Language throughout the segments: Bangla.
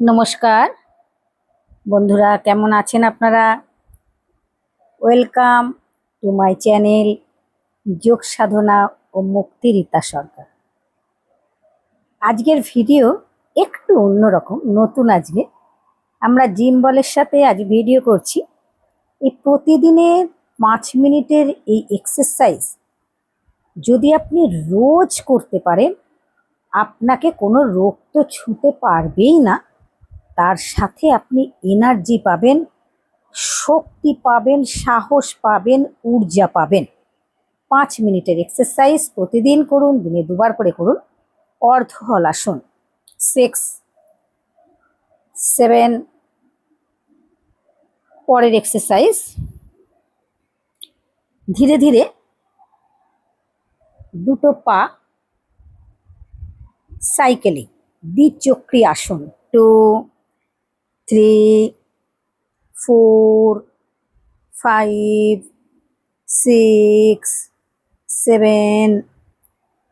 নমস্কার। বন্ধুরা, কেমন আছেন আপনারা? ওয়েলকাম টু মাই চ্যানেল যোগ সাধনা ও মুক্তি রীতা সরকার। আজকের ভিডিও একটু অন্যরকম নতুন আজকে। আমরা জিম বলের সাথে আজ ভিডিও করছি। এই প্রতিদিনের পাঁচ মিনিটের এই এক্সারসাইজ যদি আপনি রোজ করতে পারেন, আপনাকে কোনো রোগ তো ছুঁতে পারবেই না। তার সাথে আপনি এনার্জি পাবেন, শক্তি পাবেন, সাহস পাবেন, ঊর্জা পাবেন। পাঁচ মিনিটের এক্সারসাইজ প্রতিদিন করুন, দিনে দুবার করে করুন। অর্ধ হলাসন সিক্স সেভেন পরের এক্সারসাইজ ধীরে ধীরে দুটো পা সাইকেলিং দ্বিচক্রী আসন two three four five six seven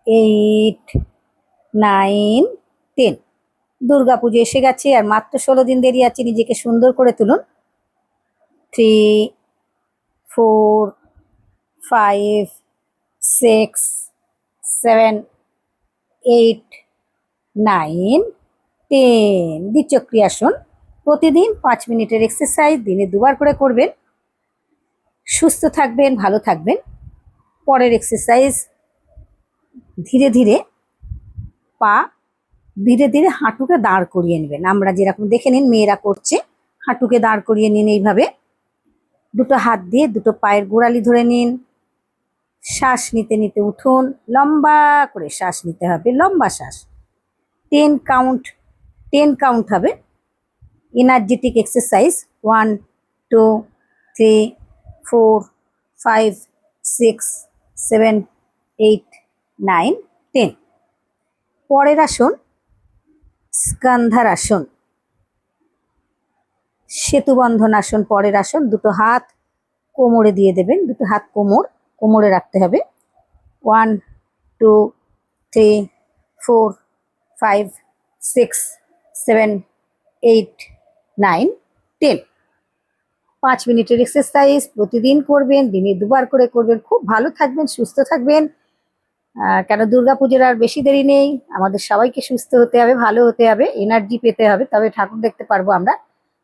eight nine ten Durga Puja এসে গেছে আর মাত্র ষোলো দিন দেরি আছে, নিজেকে সুন্দর করে তুলুন। Three four five six seven eight nine ten দ্বিচক্রিয়াসন। প্রতিদিন পাঁচ মিনিটের এক্সারসাইজ দিনে দুবার করে করবেন। সুস্থ থাকবেন, ভালো থাকবেন। পরের এক্সারসাইজ ধীরে ধীরে পা ধীরে ধীরে হাঁটুকে দাঁড় করিয়ে নেবেন। আমরা যেরকম দেখে নিন, মেয়েরা করছে, হাঁটুকে দাঁড় করিয়ে নিন এইভাবে। দুটো হাত দিয়ে দুটো পায়ের গোড়ালি ধরে নিন। শ্বাস নিতে নিতে উঠুন, লম্বা করে শ্বাস নিতে হবে, লম্বা শ্বাস। টেন কাউন্ট টেন কাউন্ট হবে। Energetic exercise one two three four five six seven eight nine ten পরের আসন, স্কন্ধার আসন। সেতুবন্ধন আসন পরের আসন। দুটো হাত কোমরে দিয়ে দেবেন। দুটো হাত কোমর, কোমরে রাখতে হবে। One two three four five six seven eight nine, ten. পাঁচ মিনিটের এক্সারসাইজ প্রতিদিন করবেন, দিনে দুবার করে করবেন। খুব ভালো থাকবেন, সুস্থ থাকবেন। কেন দুর্গা পুজোর আর বেশি দেরি নেই। আমাদের সবাইকে সুস্থ হতে হবে, ভালো হতে হবে এনার্জি পেতে হবে। তবে ঠাকুর দেখতে পারব আমরা।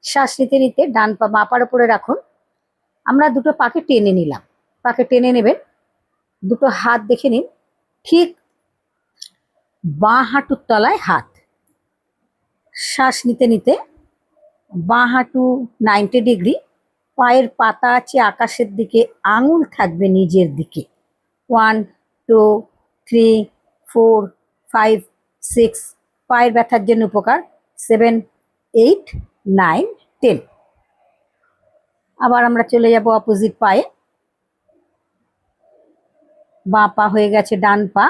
শ্বাস নিতে নিতে ডান পা, মাপার পার উপরে রাখুন। আমরা দুটো পাকে টেনে নিলাম। পাকে টেনে নেবেন। দুটো হাত দেখে নিন। ঠিক বাঁ হাঁটুর তলায় হাত। শ্বাস নিতে নিতে বাঁ হাঁটু নাইনটি ডিগ্রি পায়ের পাতা আছে আকাশের দিকে, আঙুল থাকবে নিজের দিকে। One two three four five six পায়ের ব্যথার জন্য উপকার। সেভেন এইট নাইন টেন আবার আমরা চলে যাব অপোজিট পায়ে। বাঁ পা হয়ে গেছে ডান পা।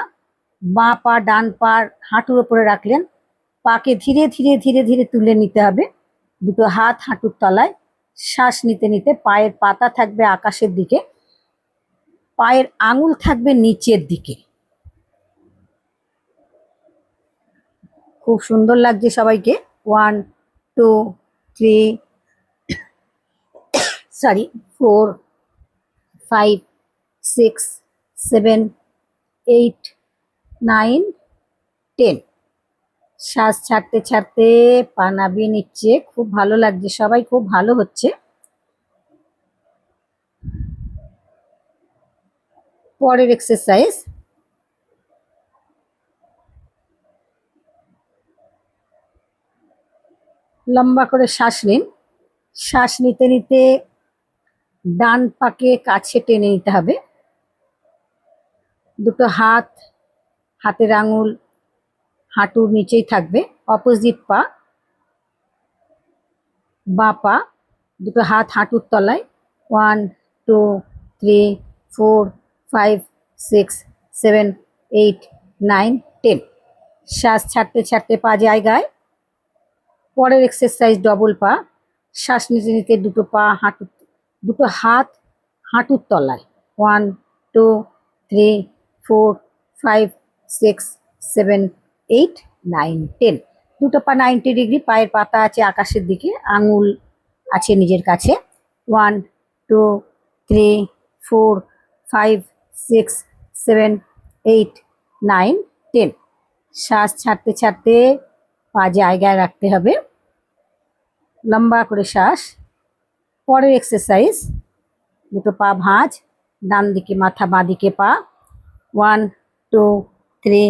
বাঁ পা ডান পার হাঁটুর ওপরে রাখলেন। পাকে ধীরে ধীরে ধীরে ধীরে তুলে নিতে হবে। দুটো হাত হাঁটুর তলায়, শ্বাস নিতে নিতে পায়ের পাতা থাকবে আকাশের দিকে, পায়ের আঙুল থাকবে নিচের দিকে। খুব সুন্দর লাগছে সবাইকে। One two three sorry four five six seven eight nine ten শ্বাস ছাড়তে ছাড়তে পা নাবিয়ে নিচ্ছে। খুব ভালো লাগছে, সবাই খুব ভালো হচ্ছে। পরের এক্সারসাইজ লম্বা করে শ্বাস নিন। শ্বাস নিতে নিতে ডান পাকে কাছে টেনে নিতে হবে। দুটো হাত, হাতের আঙুল হাঁটুর নিচেই থাকবে। অপোজিট পা, বা পা, দুটো হাত হাঁটুর তলায়। One two three four five six seven eight nine ten শ্বাস ছাড়তে ছাড়তে পা জায়গায় পরের এক্সারসাইজ ডবল পা। শ্বাস নিতে নিতে দুটো পা হাঁটু, দুটো হাত হাঁটুর তলায়। One two three four five six seven eight nine ten দুটো পা নাইনটি ডিগ্রি পায়ের পাতা আছে আকাশের দিকে, আঙুল আছে নিজের কাছে। One two three four five six seven eight nine ten শ্বাস ছাড়তে ছাড়তে পা জায়গায় রাখতে হবে। লম্বা করে শ্বাস। পরের এক্সারসাইজ দুটো পা ভাঁজ ডান দিকে মাথা বাঁ দিকে পা। One two three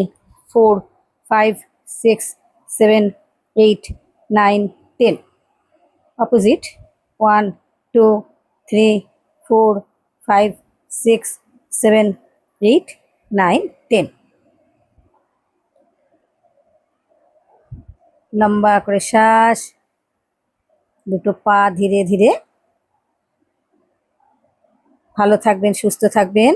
four five six seven eight nine ten opposite one two three four five six seven eight nine ten লম্বা করে শ্বাস। দুটো পা ধীরে ধীরে। ভালো থাকবেন, সুস্থ থাকবেন।